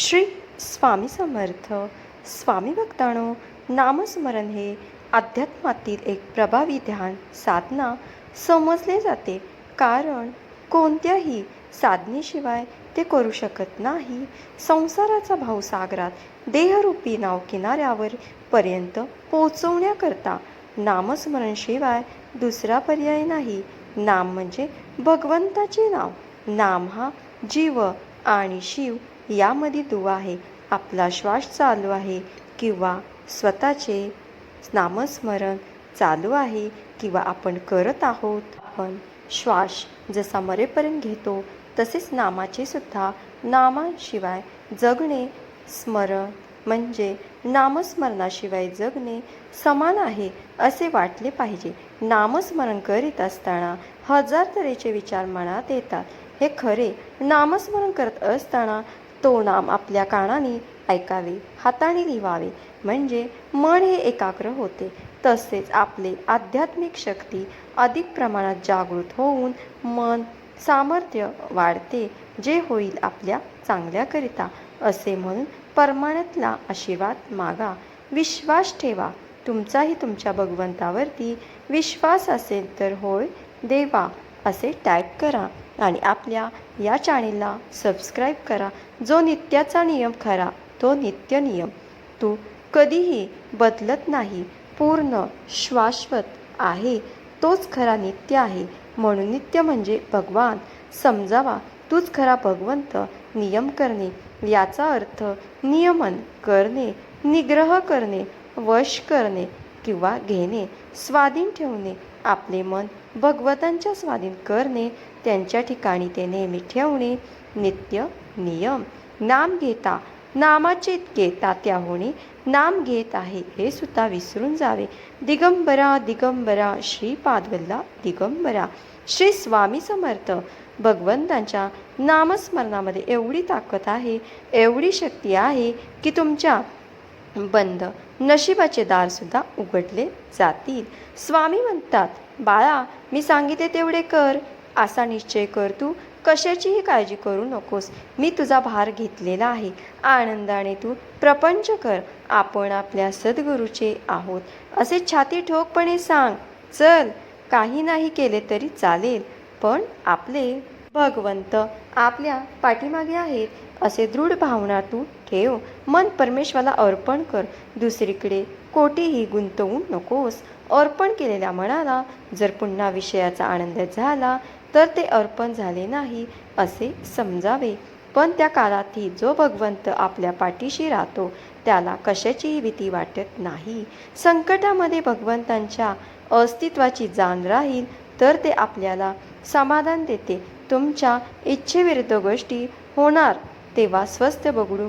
श्री स्वामी समर्थ. स्वामी भक्तानो नामस्मरण हे अध्यात्मातील एक प्रभावी ध्यान साधना समजले जाते. कारण कोणत्याही साधनेशिवाय ते करू शकत नाही. संसाराचा भावसागरात देहरूपी नाव किनाऱ्यावर पर्यंत पोचवण्याकरता नामस्मरणशिवाय दुसरा पर्याय नाही. नाम म्हणजे भगवंताचे नाव. नाम हा जीव आणि शिव यामध्ये दुवा आहे. आपला श्वास चालू आहे किंवा स्वतःचे नामस्मरण चालू आहे किंवा आपण करत आहोत. आपण श्वास जसा मरेपर्यंत घेतो तसेच नामाचे सुद्धा नामाशिवाय जगणे स्मरण म्हणजे नामस्मरणाशिवाय जगणे समान आहे असे वाटले पाहिजे. नामस्मरण करीत असताना हजार तऱ्हेचे विचार मनात येतात. हे खरे नामस्मरण करत असताना तो नाम आपल्या कानाने ऐकावे हाताने लिवावे. म्हणजे मन हे एकाग्र होते. तसेच आपले आध्यात्मिक शक्ती अधिक प्रमाणात जागृत होऊन मन सामर्थ्य वाढते जे होईल आपल्या चांगल्याकरिता. असे म्हणून परमानतला आशीर्वाद मागा. विश्वास ठेवा. तुमचाही तुमच्या भगवंतावरती विश्वास असेल तर होय देवा असे टाईप करा. आणि आपल्या या चॅनेलला सबस्क्राईब करा. जो नित्याचा नियम खरा तो नित्य नियम. तू कधीही बदलत नाही. पूर्ण शाश्वत आहे. तोच खरा नित्य आहे. म्हणून नित्य म्हणजे भगवान. समजावा तूच खरा भगवंत. नियम करणे. याचा अर्थ नियमन करणे निग्रह करणे वश करणे किंवा घेणे स्वाधीन ठेवणे आपले मन भगवतांच्या स्वाधीन करणे त्यांच्या ठिकाणी ते नेहमी ठेवणे नित्य नियम. नाम घेता नामाचे इतके तात्या होणे नाम घेत आहे हे सुद्धा विसरून जावे. दिगंबरा दिगंबरा श्री पादवल्ला दिगंबरा. श्री स्वामी समर्थ भगवंतांच्या नामस्मरणामध्ये एवढी ताकद आहे एवढी शक्ती आहे की तुमच्या बंद नशिबाचे दारसुद्धा उघडले जातील. स्वामी म्हणतात बाळा मी सांगितले तेवढे कर. असा निश्चय कर तू. कशाचीही काळजी करू नकोस. मी तुझा भार घेतलेला आहे. आनंदाने तू प्रपंच कर. आपण आपल्या सद्गुरूचे आहोत. असे छाती ठोकपणे सांग. चल काही नाही केले तरी चालेल. पण आपले भगवंत आपल्या पाठीमागे आहेत. असे दृढ भावना तू ठेव. मन परमेश्वराला अर्पण कर. दुसरीकडे कोठेही गुंतवू नकोस. अर्पण केलेल्या मनाला जर पुन्हा विषयाचा आनंद झाला तर ते अर्पण झाले नाही असे समजावे. पण त्या काळातही जो भगवंत आपल्या पाठीशी राहतो त्याला कशाचीही भीती वाटत नाही. संकटामध्ये भगवंतांच्या अस्तित्वाची जाण राहील तर ते आपल्याला समाधान देते. तुमच्या इच्छेविरुद्ध गोष्टी होणार. तेव्हा स्वस्थ बघडू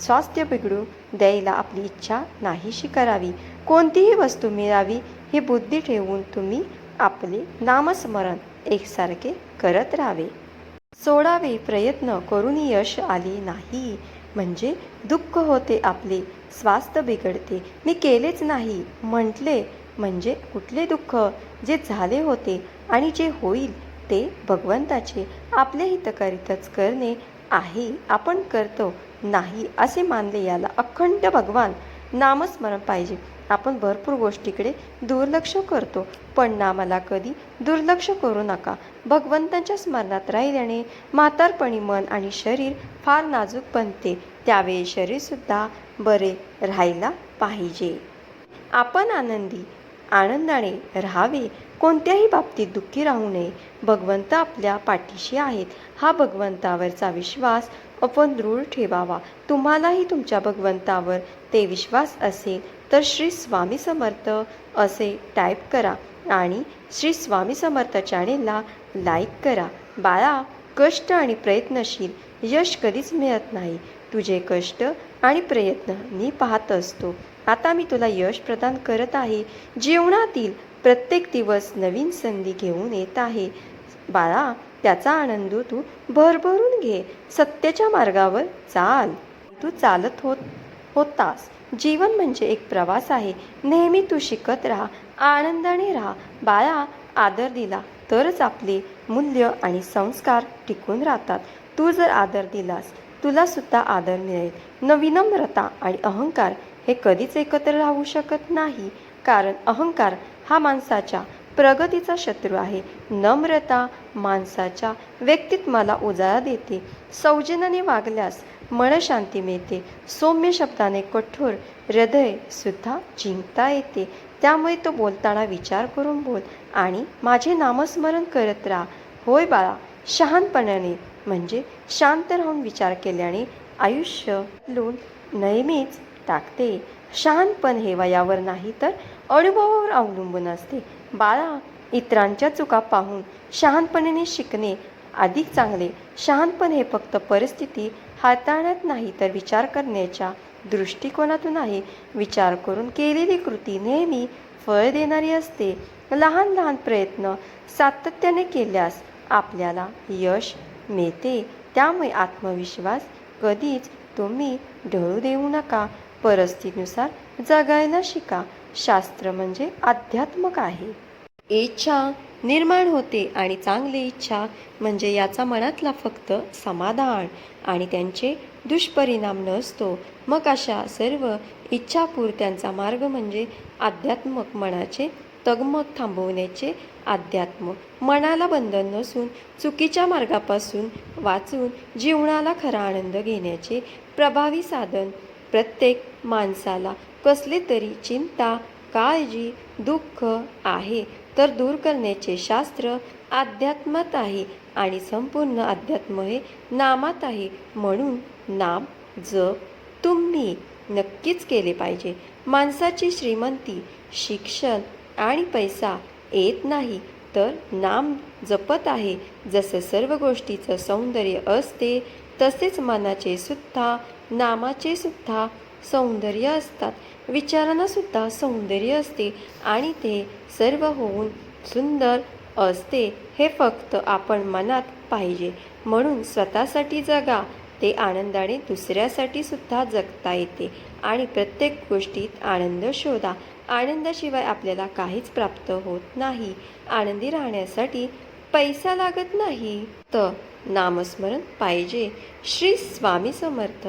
स्वास्थ्य बिघडू द्यायला आपली इच्छा नाहीशी करावी. कोणतीही वस्तू मिळावी ही बुद्धी ठेवून तुम्ही आपले नामस्मरण एकसारखे करत राहावे. सोडावे प्रयत्न करून यश आले नाही म्हणजे दुःख होते आपले स्वास्थ्य बिघडते. मी केलेच नाही म्हटले म्हणजे कुठले दुःख? जे झाले होते आणि जे होईल ते भगवंताचे. आपले हितकरितच करणे आहे आपण करतो नाही असे मानले याला अखंड भगवान नामस्मरण पाहिजे. आपण भरपूर गोष्टीकडे दुर्लक्ष करतो पण नामाला कधी दुर्लक्ष करू नका. भगवंतांच्या स्मरणात राहिल्याने म्हातारपणी मन आणि शरीर फार नाजूक बनते. त्यावेळी शरीरसुद्धा बरे राहायला पाहिजे. आपण आनंदी आनंदाने राहावे कोणत्याही बाबतीत दुःखी राहू नये. भगवंत आपल्या पाठीशी आहेत. हा भगवंतावरचा विश्वास आपण दृढ ठेवावा. तुम्हालाही तुमच्या भगवंतावर ते विश्वास असेल तर श्री स्वामी समर्थ असे टाईप करा आणि श्री स्वामी समर्थ चॅनेलला लाईक करा. बाळा कष्ट आणि प्रयत्नशील यश कधीच मिळत नाही. तुझे कष्ट आणि प्रयत्न मी पाहत असतो. आता मी तुला यश प्रदान करत आहे. जीवनातील प्रत्येक दिवस नवीन संधी घेऊन येत आहे. बाळा त्याचा आनंद तू भरभरून घे. सत्याच्या मार्गावर चाल. तू चालत होत होतास. जीवन म्हणजे एक प्रवास आहे. नेहमी तू शिकत राहा. आनंदाने राहा. बाळा आदर दिला तरच आपले मूल्य आणि संस्कार टिकून राहतात. तू जर आदर दिलास तुला सुद्धा आदर मिळेल. नविनम्रता आणि अहंकार हे कधीच एकत्र राहू शकत नाही. कारण अहंकार हा माणसाच्या प्रगतीचा शत्रू आहे. नम्रता माणसाच्या व्यक्तित्वाला उजाळा देते. सौजन्याने वागल्यास मनशांती मिळते. सौम्य शब्दाने कठोर हृदय सुद्धा जिंकता येते. त्यामुळे तो बोलताना विचार करून बोल आणि माझे नामस्मरण करत राहा. होय बाळा शहाणपणाने म्हणजे शांत राहून विचार केल्याने आयुष्य लोण नेहमीच टाकते. शहाणपण हे वयावर नाही तर अनुभवावर अवलंबून असते. बाळा इतरांच्या चुका पाहून शहाणपणाने शिकणे अधिक चांगले. शहाणपण हे फक्त परिस्थिती हाताळण्यात नाही तर विचार करण्याच्या दृष्टिकोनातून आहे. विचार करून केलेली कृती नेहमी फळ देणारी असते. लहान लहान प्रयत्न सातत्याने केल्यास आपल्याला यश मिळते. त्यामुळे आत्मविश्वास कधीच तुम्ही ढळू देऊ नका. परिस्थितीनुसार जगायला शिका. शास्त्र म्हणजे अध्यात्मक आहे. इच्छा निर्माण होते आणि चांगली इच्छा म्हणजे याचा मनातला फक्त समाधान आणि त्यांचे दुष्परिणाम नसतो. मग अशा सर्व इच्छापूर्त्यांचा मार्ग म्हणजे आध्यात्मक मनाचे तगमग थांबवण्याचे अध्यात्म. मनाला बंधन नसून चुकीच्या मार्गापासून वाचून जीवनाला खरा आनंद घेण्याचे प्रभावी साधन प्रत्येक माणसाला कसली तरी चिंता काळजी दुःख आहे तर दूर करण्याचे शास्त्र अध्यात्मात आहे आणि संपूर्ण अध्यात्म हे नामात आहे. म्हणून नाम जप तुम्ही नक्कीच केले पाहिजे. माणसाची श्रीमंती शिक्षण आणि पैसा येत नाही तर नाम जपत आहे. जसं सर्व गोष्टीचं सौंदर्य असते तसेच मनाचे सुद्धा नामाचे सुद्धा सौंदर्य असतात. विचारांनासुद्धा सौंदर्य असते आणि ते सर्व होऊन सुंदर असते हे फक्त आपण मनात पाहिजे. म्हणून स्वतःसाठी जगा ते आनंदाने दुसऱ्यासाठी सुद्धा जगता येते आणि प्रत्येक गोष्टीत आनंद शोधा. आनंदाशिवाय आपल्याला काहीच प्राप्त होत नाही. आनंदी राहण्यासाठी पैसा लागत नाही. तर नामस्मरण पाहिजे. श्री स्वामी समर्थ.